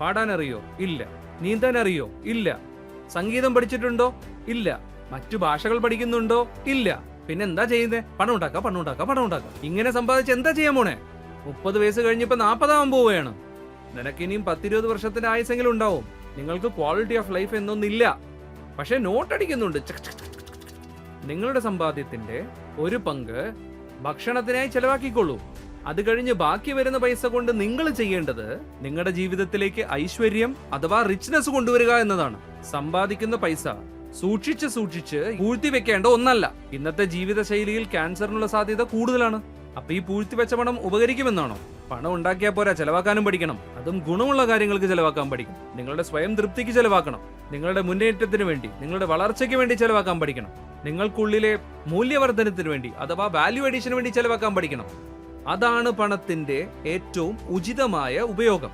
പാടാൻ അറിയോ ഇല്ല. നീന്താൻ അറിയോ ഇല്ല. സംഗീതം പഠിച്ചിട്ടുണ്ടോ? ഇല്ല. മറ്റു ഭാഷകൾ പഠിക്കുന്നുണ്ടോ? ഇല്ല. പിന്നെ എന്താ ചെയ്യുന്നേ? പണം ഉണ്ടാക്ക പണം ഉണ്ടാക്ക പണം ഉണ്ടാക്ക. ഇങ്ങനെ സമ്പാദിച്ച് എന്താ ചെയ്യാൻ പോണേ മുപ്പത് വയസ്സ് കഴിഞ്ഞപ്പോ നാപ്പതാവാൻ പോവുകയാണ്. നിനക്ക് ഇനിയും പത്തിരുപത് വർഷത്തിന്റെ ആയുസെങ്കിലും ഉണ്ടാവും. നിങ്ങൾക്ക് ക്വാളിറ്റി ഓഫ് ലൈഫ് എന്നൊന്നില്ല. പക്ഷെ നോട്ട് അടിക്കുന്നുണ്ട്. ചക് ചക് ചക് ചക് ചക്. നിങ്ങളുടെ സമ്പാദ്യത്തിന്റെ ഒരു പങ്ക് ഭക്ഷണത്തിനായി ചെലവാക്കിക്കൊള്ളൂ. അത് കഴിഞ്ഞ് ബാക്കി വരുന്ന പൈസ കൊണ്ട് നിങ്ങൾ ചെയ്യേണ്ടത് നിങ്ങളുടെ ജീവിതത്തിലേക്ക് ഐശ്വര്യം അഥവാ റിച്ച്നെസ് കൊണ്ടുവരിക എന്നതാണ്. സമ്പാദിക്കുന്ന പൈസ സൂക്ഷിച്ച് സൂക്ഷിച്ച് പൂഴ്ത്തി വെക്കേണ്ട ഒന്നല്ല. ഇന്നത്തെ ജീവിതശൈലിയിൽ ക്യാൻസറിനുള്ള സാധ്യത കൂടുതലാണ്. അപ്പൊ ഈ പൂഴ്ത്തി വെച്ച പണം ഉപകരിക്കുമെന്നാണോ? പണം ഉണ്ടാക്കിയാൽ പോരാ ചെലവാക്കാനും പഠിക്കണം. അതും ഗുണമുള്ള കാര്യങ്ങൾക്ക് ചെലവാക്കാൻ പഠിക്കണം. നിങ്ങളുടെ സ്വയം തൃപ്തിക്ക് ചെലവാക്കണം. നിങ്ങളുടെ മുന്നേറ്റത്തിന് വേണ്ടി നിങ്ങളുടെ വളർച്ചയ്ക്ക് വേണ്ടി ചെലവാക്കാൻ പഠിക്കണം. നിങ്ങൾക്കുള്ളിലെ മൂല്യവർദ്ധനത്തിന് വേണ്ടി അഥവാ വാല്യൂ അഡീഷന് വേണ്ടി ചെലവാക്കാൻ പഠിക്കണം. അതാണ് പണത്തിന്റെ ഏറ്റവും ഉചിതമായ ഉപയോഗം.